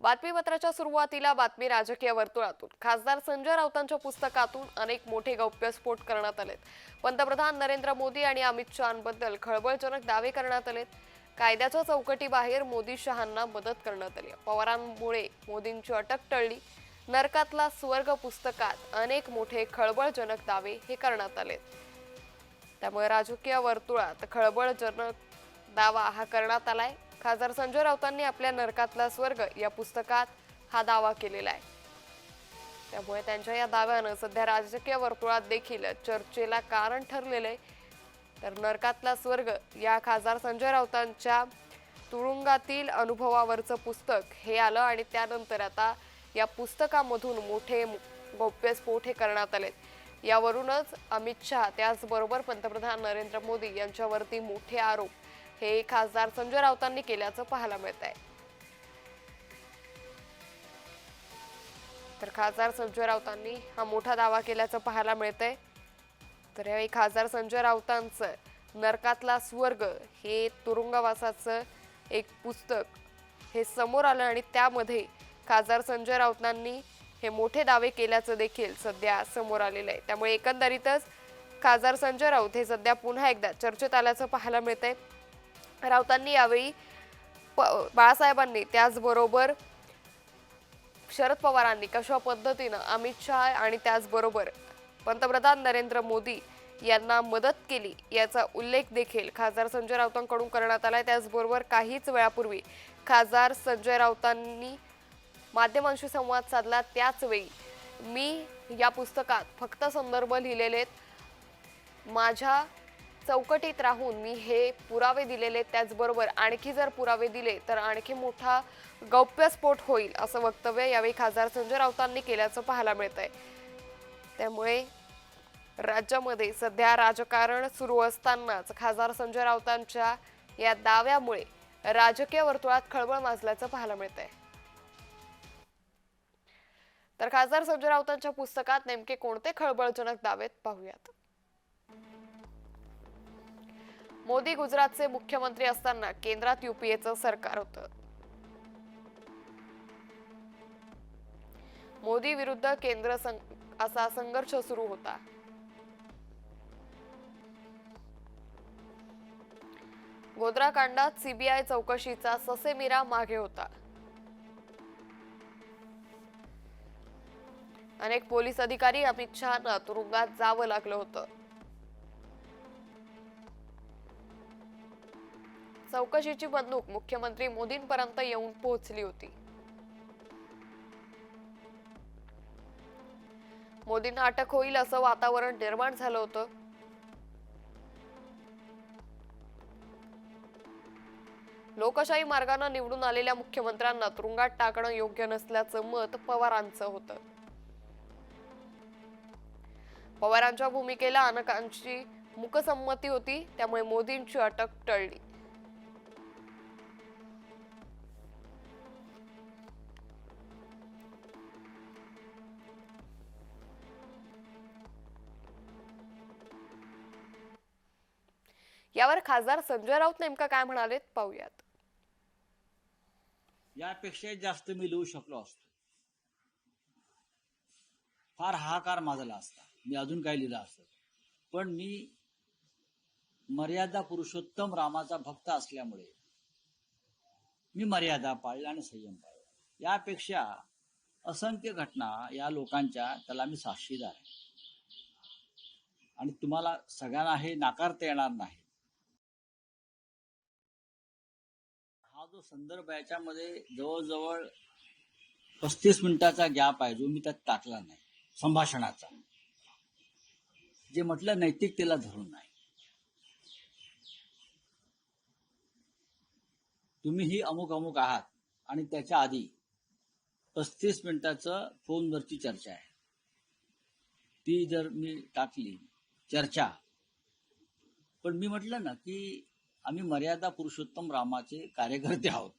बातमीपत्राच्या सुरुवातीला बातमी राजकीय वर्तुळातून. खासदार संजय राऊतांच्या पुस्तकातून अनेक मोठे गौप्यस्फोट करण्यात आलेत. पंतप्रधान नरेंद्र मोदी आणि अमित शहाबद्दल खळबळजनक दावे करण्यात आलेत. कायद्याच्या चौकटीबाहेर मोदी शहांना मदत करण्यात आली. पवारांमुळे मोदींची अटक टळली. नरकातला स्वर्ग पुस्तकात अनेक मोठे खळबळजनक दावे हे करण्यात आलेत. त्यामुळे राजकीय वर्तुळात खळबळजनक दावा हा करण्यात आलाय. खासदार संजय राऊतांनी आपल्या नरकातला स्वर्ग या पुस्तकात हा दावा केलेला आहे. त्यामुळे त्यांच्या या दाव्यानं सध्या राजकीय वर्तुळात देखील चर्चेला कारण ठरलेलं आहे. तर नरकातला स्वर्ग या खासदार संजय राऊतांच्या तुरुंगातील अनुभवावरचं पुस्तक हे आलं आणि त्यानंतर आता या पुस्तकामधून मोठे गौप्यस्फोट हे करण्यात आले यावरूनच अमित शहा त्याचबरोबर पंतप्रधान नरेंद्र मोदी यांच्यावरती मोठे आरोप हे खासदार संजय राऊतांनी केल्याचं पाहायला मिळत आहे तर खासदार संजय राऊतांनी हा मोठा दावा केल्याचं पाहायला मिळतंय. तर यावेळी खासदार संजय राऊतांचं नरकातला स्वर्ग हे तुरुंगवासाचं एक पुस्तक हे समोर आलं आणि त्यामध्ये खासदार संजय राऊतांनी हे मोठे दावे केल्याचं देखील सध्या समोर आलेलं आहे. त्यामुळे एकंदरीतच खासदार संजय राऊत हे सध्या पुन्हा एकदा चर्चेत आल्याचं पाहायला मिळतंय. राऊतांनी यावेळी प बाळासाहेबांनी त्याचबरोबर शरद पवारांनी कशा पद्धतीनं अमित शहा आणि त्याचबरोबर पंतप्रधान नरेंद्र मोदी यांना मदत केली याचा उल्लेख देखील खासदार संजय राऊतांकडून करण्यात आला आहे त्याचबरोबर काहीच वेळापूर्वी खासदार संजय राऊतांनी माध्यमांशी संवाद साधला. त्याचवेळी मी या पुस्तकात फक्त संदर्भ लिहिलेले आहेत माझ्या चौकटीत राहून मी हे पुरावे दिलेले त्याचबरोबर आणखी जर पुरावे दिले तर आणखी मोठा गौप्यस्फोट होईल असं वक्तव्य यावेळी खासदार संजय राऊतांनी केल्याचं पाहायला मिळत आहे त्यामुळे राज्यामध्ये सध्या राजकारण सुरू असतानाच खासदार संजय राऊतांच्या या दाव्यामुळे राजकीय वर्तुळात खळबळ माजल्याचं पाहायला मिळत आहे तर खासदार संजय राऊतांच्या पुस्तकात नेमके कोणते खळबळजनक दावेत पाहूयात. मोदी गुजरातचे मुख्यमंत्री असताना केंद्रात युपीएचं सरकार होतं. मोदी विरुद्ध केंद्र असा संघर्ष सुरू होता. गोध्रा कांडात सीबीआय चौकशीचा ससेमिरा मागे होता. अनेक पोलीस अधिकारी अमित शहाना तुरुंगात जावं लागलं होतं. चौकशीची बंदूक मुख्यमंत्री मोदींपर्यंत येऊन पोहोचली होती. मोदींना अटक होईल असं वातावरण निर्माण झालं होतं. लोकशाही मार्गानं निवडून आलेल्या मुख्यमंत्र्यांना तुरुंगात टाकणं योग्य नसल्याचं मत पवारांचं होतं. पवारांच्या भूमिकेला अनेकांची मुकसंमती होती त्यामुळे मोदींची अटक टळली. यावर खासदार संजय राऊत नेमका काय म्हणाले पाहूयात. यापेक्षा जास्त मी लिहू शकलो असतो. फार हाकार माजला असता. मी अजून काय लिहिलं असतं. पण मी मर्यादा पुरुषोत्तम रामाचा भक्त असल्यामुळे मी मर्यादा पाळल्या आणि संयम पाळला. यापेक्षा असंख्य घटना या लोकांच्या त्याला मी साक्षीदार आहे. आणि तुम्हाला सगळ्यांना हे नाकारता येणार नाही. जो संदर्भ आहे याच्यामध्ये जवळजवळ पस्तीस मिनिटाचा गॅप आहे जो मी त्यात टाकला नाही संभाषणाचा. जे म्हटलं नैतिकतेला धरून नाही. तुम्हीही अमुक अमुक आहात आणि त्याच्या आधी पस्तीस मिनिटाचं फोनवरची चर्चा आहे. ती जर मी टाकली चर्चा. पण मी म्हटलं ना की आम्ही मर्यादा पुरुषोत्तम रामाचे कार्यकर्ते आहोत.